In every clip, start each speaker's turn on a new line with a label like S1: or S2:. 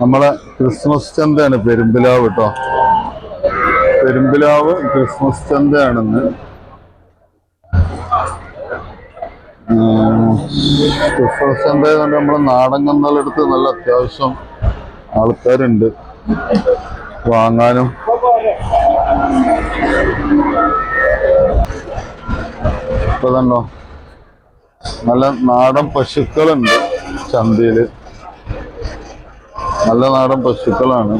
S1: നമ്മളെ ക്രിസ്മസ് ചന്തയാണ് പെരുമ്പിലാവ് കേട്ടോ Perumpilavu Christmas ചന്തയാണെന്ന്. Christmas ചന്ത കൊണ്ട് നമ്മളെ നാടൻ കന്നലെടുത്ത് നല്ല അത്യാവശ്യം ആൾക്കാരുണ്ട്. വാങ്ങാനും. ഇപ്പൊ കണ്ടോ? നല്ല നാടൻ പശുക്കളുണ്ട് ചന്തയിൽ നല്ല നാടൻ പശുക്കളാണ്.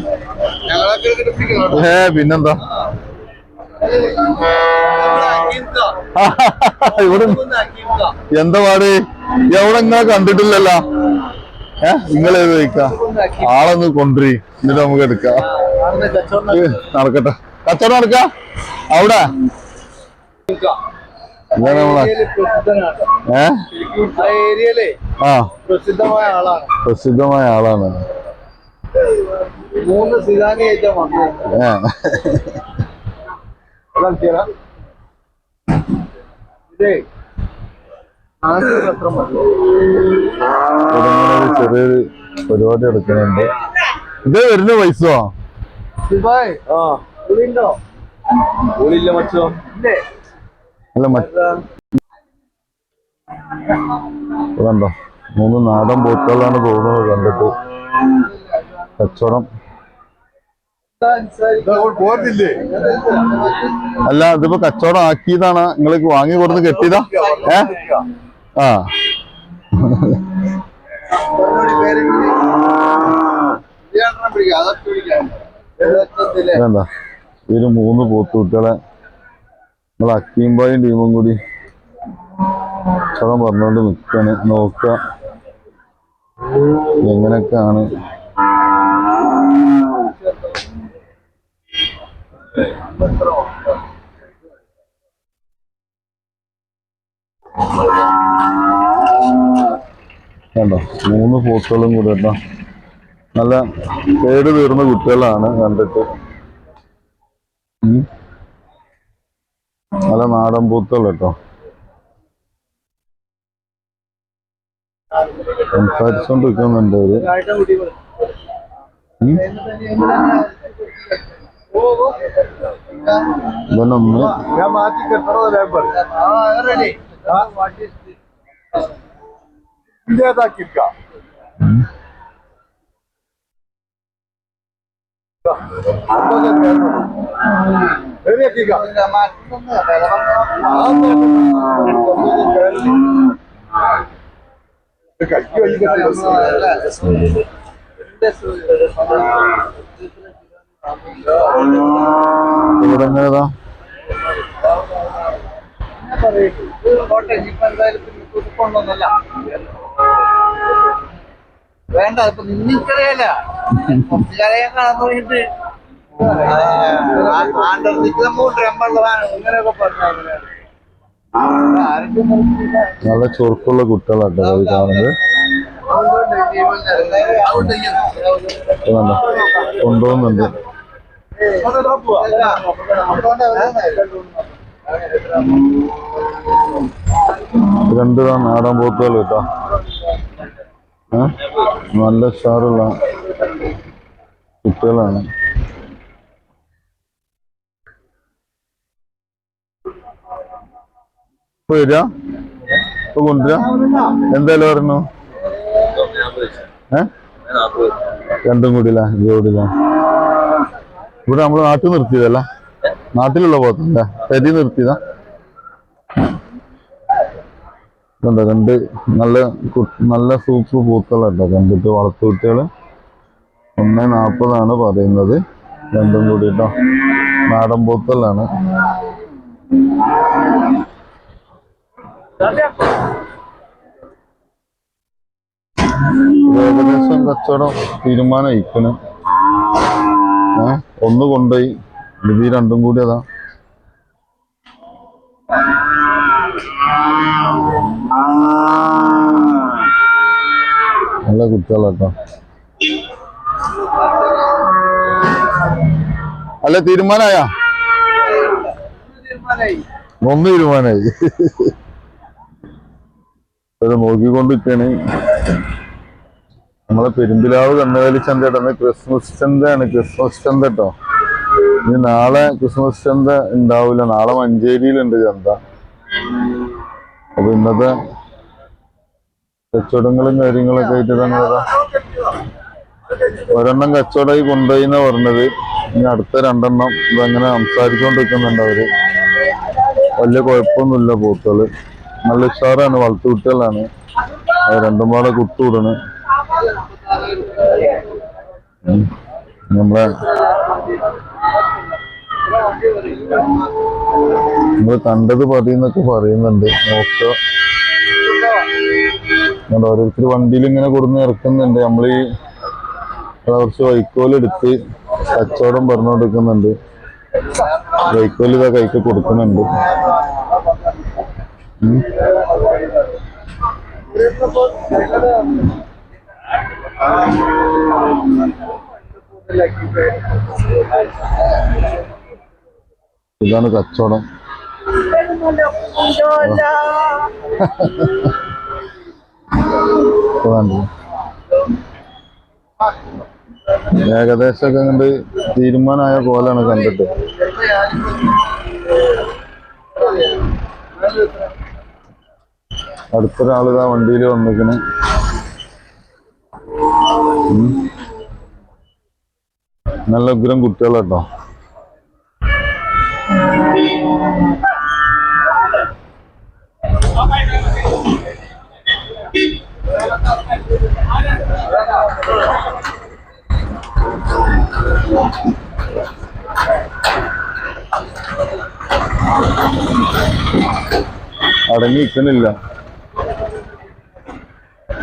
S1: ഏ പിന്നെന്താ? ഇവിടെ എന്താ പാട്? എവിടെ ഇങ്ങനെ കണ്ടിട്ടില്ലല്ലോ. ഏ നിങ്ങളെ ചോദിക്ക ആളൊന്ന് കൊണ്ടുവരി എന്നിട്ട് നമുക്ക് എടുക്കാം. നടക്കട്ടെ. കച്ചവടം നടക്ക? അവിടെ? ഇതാണ് നമ്മളെ ഏ?
S2: ആ
S1: ആ.
S2: പ്രസിദ്ധമായ ആളാണ്.
S1: പ്രസിദ്ധമായ ആളാണ്.
S2: മൂന്ന് സിതാനി ആയിട്ടാ വന്നത് ഇതേ
S1: ചെറിയൊരു പരിപാടി എടുക്കുന്നുണ്ട് ഇത് വരുന്ന പൈസ
S2: ആ. ഉണ്ടോ ഉള്ളില്ല മച്ചോ. ഇല്ലേ?
S1: അല്ല കണ്ടോ മൂന്ന് നാടൻ പൂക്കളാണ് പോകുന്നത് കണ്ടിട്ട്. കച്ചവടം. അല്ല ഇതിപ്പോ കച്ചവടം ആക്കിയതാണ്. നിങ്ങൾ വാങ്ങി കൊടുത്ത് കെട്ടിയതാ? ഏ? ആ. ഇതെന്താ? ഇതിന് മൂന്ന് പോത്തുകുട്ടികളെ നമ്മൾ അക്കീംബായും ടീമും കൂടി കച്ചവടം പറഞ്ഞുകൊണ്ട് നിൽക്കാണ് നോക്കുക എങ്ങനെയൊക്കെയാണ്? കണ്ടോ? മൂന്ന് ഫോട്ടോകളും കൂടെ കേട്ടോ. നല്ല പേര് തീർന്ന കുട്ടികളാണ് കണ്ടിട്ട്. നല്ല നാടൻ പൂത്തുകൾ കേട്ടോ. സംസാരിച്ചോണ്ടിരിക്കുന്നുണ്ട് അവർ. ഉം. ഇവനൊന്ന്
S2: വേണ്ട ഇപ്പൊ നിന്നിക്കറിയല്ല കുറച്ചുകാലം കാണാൻ തുടങ്ങിയിട്ട്
S1: നല്ല ചൊറുക്കുള്ള കുട്ടികളാട്ടോ അത് കാണുന്നത്. കൊണ്ടുപോകുന്നുണ്ട്.
S2: അതുകൊണ്ട് അവരെ
S1: രണ്ട് നാടൻ പോത്തുകൾ കേട്ടോ? നല്ല ഉഷാറുള്ള കുട്ടികളാണ്. എന്തായാലും പറഞ്ഞു രണ്ടും കൂടിയില്ല? ജോഡിയില്ല ഇവിടെ നമ്മൾ നാട്ടിൽ നിർത്തിയതല്ല? നാട്ടിലുള്ള പോത്തല്ല പെരി നിർത്തിയതാ. കണ്ടോ രണ്ട് നല്ല നല്ല സൂപ്പർ പൂക്കളുണ്ടോ കണ്ടിട്ട് വളർത്തു കുട്ടികൾ. ഒന്ന് നാൽപ്പതാണ് പറയുന്നത്. രണ്ടും കൂടിട്ടോ? നാടൻ ഇത് ഏകദേശം കച്ചവടം തീരുമാനമായിക്കണ് ഏ ഒന്ന് കൊണ്ടുപോയി. ഇത് രണ്ടും കൂടി അതാ. നല്ല കുട്ടികളാട്ടോ. അല്ല തീരുമാനമായ? ഒന്ന് തീരുമാനമായി. ഇത് നോക്കിക്കൊണ്ടിരിക്കാണ് നമ്മളെ പെരുമ്പിലാവ് കന്നുകാലി ചന്തയാണ് ക്രിസ്മസ് ചന്തയാണ് ക്രിസ്മസ് ചന്ത കേട്ടോ ഇനി നാളെ ക്രിസ്മസ് ചന്ത ഉണ്ടാവില്ല നാളെ മഞ്ചേരിയിലുണ്ട് ചന്ത. അപ്പൊ ഇന്നത്തെ കച്ചവടങ്ങളും കാര്യങ്ങളൊക്കെ ആയിട്ട് തന്നെ. ഒരെണ്ണം കച്ചവടമായി കൊണ്ടുപോയി എന്നാ പറഞ്ഞത്. ഇനി അടുത്ത രണ്ടെണ്ണം ഇതങ്ങനെ സംസാരിച്ചുകൊണ്ടിരിക്കുന്നുണ്ട് അവർ. വലിയ കുഴപ്പമൊന്നുമില്ല പോത്തുകൾ. നല്ല ഉഷാറാണ് വളർത്തു കുട്ടികളാണ്. രണ്ടും പാടെ കുട്ടുവിടണ് നമ്മളെ നമ്മൾ കണ്ടത് പതിന്നൊക്കെ പറയുന്നുണ്ട്. നോക്കുക ഓരോരുത്തർ വണ്ടിയിൽ ഇങ്ങനെ കൊടുന്ന് ഇറക്കുന്നുണ്ട്. നമ്മളീ കുറച്ച് വൈക്കോലെടുത്ത് കച്ചവടം പറഞ്ഞുകൊടുക്കുന്നുണ്ട് വൈക്കോൽ ഇതാ കൈക്ക് കൊടുക്കുന്നുണ്ട്. ഇതാണ് കച്ചവടം? ഏകദേശമൊക്കെ കണ്ട് തീരുമാനമായ പോലാണ് കണ്ടിട്ട് അടുത്തൊരാൾ ഇതാ വണ്ടിയിൽ വന്നിക്കണ്. നല്ല ഉഗ്രം കുട്ടികളാട്ടോ. അടങ്ങി നിൽക്കണില്ല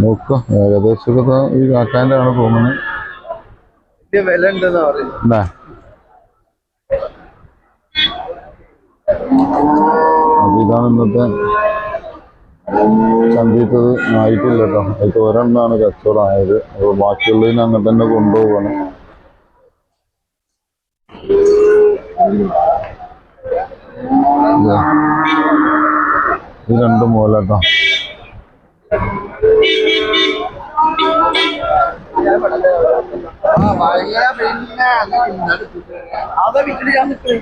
S1: നോക്ക ഏകദേശമൊക്കെ ഈ കാക്കാന്റെ ആണ് തോന്നുന്നത്
S2: വില ഉണ്ടെന്ന് പറയും
S1: എന്നാ അപ്പൊ ഇതാണ് ഇന്നത്തെ ചന്തീത്തത് ആയിട്ടില്ല കേട്ടോ. അത് ഒരെണ്ണമാണ് കച്ചവടം ആയത് അപ്പോൾ ബാക്കിയുള്ളതിന് അങ്ങനെ തന്നെ കൊണ്ടുപോവാണ്. ഇത് രണ്ടും
S2: പോലെ ഭയങ്കര പിന്നെ അതാ വിട്ടിട്ട് ഞാൻ നിൽക്കുന്നത്